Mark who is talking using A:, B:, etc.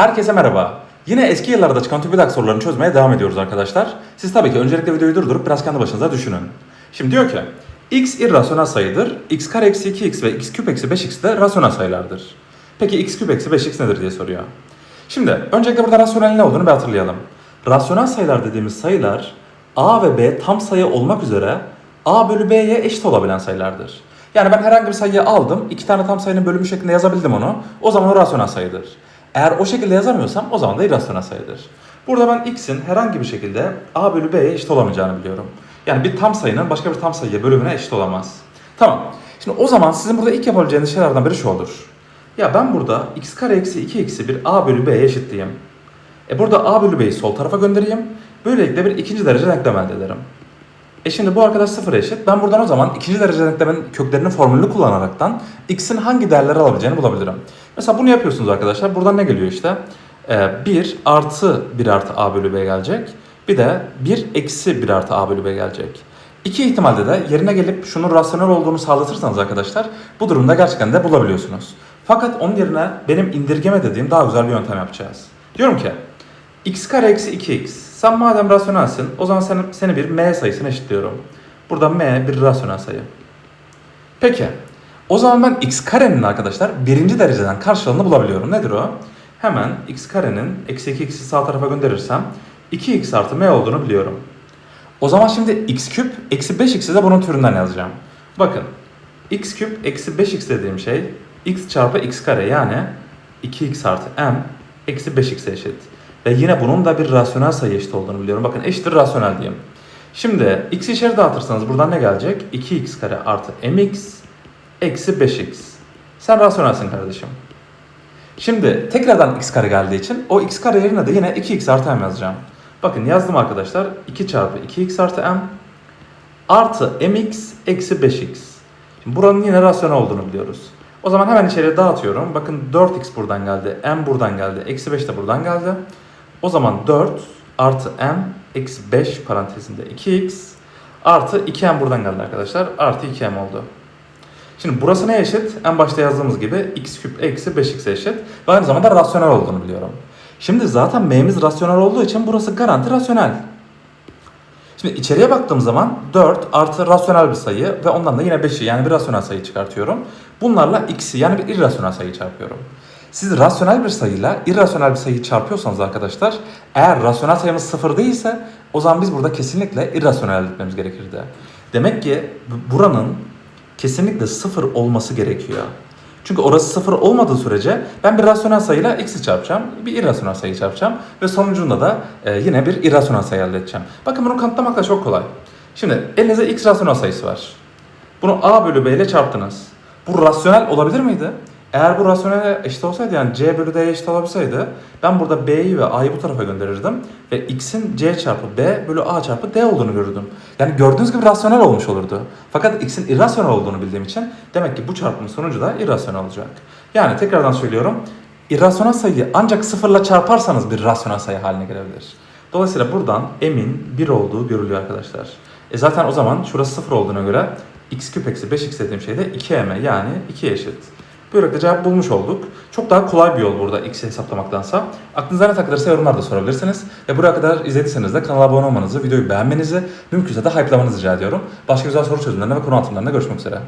A: Herkese merhaba. Yine eski yıllarda çıkan TÜBİTAK sorularını çözmeye devam ediyoruz arkadaşlar. Siz tabii ki öncelikle videoyu durdurup biraz kendi başınıza düşünün. Şimdi diyor ki x irrasyonel sayıdır, x kare eksi 2x ve x küp eksi 5x de rasyonel sayılardır. Peki x küp eksi 5x nedir diye soruyor. Şimdi öncelikle burada rasyonel ne olduğunu bir hatırlayalım. Rasyonel sayılar dediğimiz sayılar a ve b tam sayı olmak üzere a bölü b'ye eşit olabilen sayılardır. Yani ben herhangi bir sayıyı aldım, iki tane tam sayının bölümü şeklinde yazabildim onu. O zaman o rasyonel sayıdır. Eğer o şekilde yazamıyorsam o zaman da irrasyonel sayıdır. Burada ben x'in herhangi bir şekilde a bölü b'ye eşit olamayacağını biliyorum. Yani bir tam sayının başka bir tam sayıya bölümüne eşit olamaz. Tamam. Şimdi o zaman sizin burada ilk yapabileceğiniz şeylerden biri şu olur. Ya ben burada x kare eksi 2x'i bir a bölü b'ye eşitleyeyim. E burada a bölü b'yi sol tarafa göndereyim. Böylelikle bir ikinci derece denklem elde ederim. E şimdi bu arkadaş sıfıra eşit. Ben buradan o zaman ikinci derece denklemin köklerinin formülünü kullanaraktan x'in hangi değerleri alabileceğini bulabilirim. Mesela bunu yapıyorsunuz arkadaşlar. Buradan ne geliyor işte? Ee, 1 artı 1 artı a bölü b gelecek. Bir de 1 eksi 1 artı a bölü b gelecek. İki ihtimalde de yerine gelip şunun rasyonel olduğunu sağlatırsanız arkadaşlar bu durumda gerçekten de bulabiliyorsunuz. Fakat onun yerine benim indirgeme dediğim daha güzel bir yöntem yapacağız. Diyorum ki x kare eksi 2x. Sen madem rasyonelsin o zaman seni, seni bir m sayısına eşitliyorum. Burada m bir rasyonel sayı. Peki o zaman ben x karenin arkadaşlar birinci dereceden karşılığını bulabiliyorum. Nedir o? Hemen x karenin eksi 2x'i sağ tarafa gönderirsem 2x artı m olduğunu biliyorum. O zaman şimdi x küp eksi 5x'i de bunun türünden yazacağım. Bakın x küp eksi 5x dediğim şey x çarpı x kare yani 2x artı m eksi 5x'e eşit. Ve yine bunun da bir rasyonel sayı eşit olduğunu biliyorum. Bakın eşittir rasyonel diyeyim. Şimdi x'i içeri dağıtırsanız buradan ne gelecek? 2x kare artı mx eksi 5x. Sen rasyonelsin kardeşim. Şimdi tekrardan x kare geldiği için o x kare yerine de yine 2x artı m yazacağım. Bakın yazdım arkadaşlar. 2 çarpı 2x artı m artı mx eksi 5x. Şimdi buranın yine rasyonel olduğunu biliyoruz. O zaman hemen içeriye dağıtıyorum. Bakın 4x buradan geldi, m buradan geldi, eksi 5 de buradan geldi. O zaman 4 artı m eksi 5 parantezinde 2x artı 2m buradan geldi arkadaşlar. Artı 2m oldu. Şimdi burası ne eşit? En başta yazdığımız gibi x küp eksi 5x eşit. Ve aynı zamanda rasyonel olduğunu biliyorum. Şimdi zaten m'miz rasyonel olduğu için burası garanti rasyonel. Şimdi içeriye baktığım zaman 4 artı rasyonel bir sayı ve ondan da yine 5'i yani bir rasyonel sayı çıkartıyorum. Bunlarla x'i yani bir irrasyonel sayı çarpıyorum. Siz rasyonel bir sayıyla irrasyonel bir sayıyı çarpıyorsanız arkadaşlar eğer rasyonel sayımız sıfır değilse o zaman biz burada kesinlikle irrasyonel etmemiz gerekirdi. Demek ki bu- buranın kesinlikle sıfır olması gerekiyor. Çünkü orası sıfır olmadığı sürece ben bir rasyonel sayıyla x'i çarpacağım, bir irrasyonel sayı çarpacağım ve sonucunda da e, yine bir irrasyonel sayı elde edeceğim. Bakın bunu kanıtlamak da çok kolay. Şimdi elinizde x rasyonel sayısı var. Bunu a bölü b ile çarptınız. Bu rasyonel olabilir miydi? Eğer bu rasyonel eşit olsaydı yani c bölü d'ye eşit olabilseydi ben burada b'yi ve a'yı bu tarafa gönderirdim ve x'in c çarpı b bölü a çarpı d olduğunu görürdüm. Yani gördüğünüz gibi rasyonel olmuş olurdu. Fakat x'in irrasyonel olduğunu bildiğim için demek ki bu çarpımın sonucu da irrasyonel olacak. Yani tekrardan söylüyorum irrasyonel sayıyı ancak sıfırla çarparsanız bir rasyonel sayı haline gelebilir. Dolayısıyla buradan m'in 1 olduğu görülüyor arkadaşlar. E zaten o zaman şurası 0 olduğuna göre x küp eksi 5x dediğim şey de 2m yani 2 eşit. Böylelikle cevap bulmuş olduk. Çok daha kolay bir yol burada x'i hesaplamaktansa. Aklınıza ne takılırsa yorumlarda sorabilirsiniz. Ve buraya kadar izlediyseniz de kanala abone olmanızı, videoyu beğenmenizi, mümkünse de hype'lamanızı rica ediyorum. Başka güzel soru çözümlerinde ve konu anlatımlarında görüşmek üzere.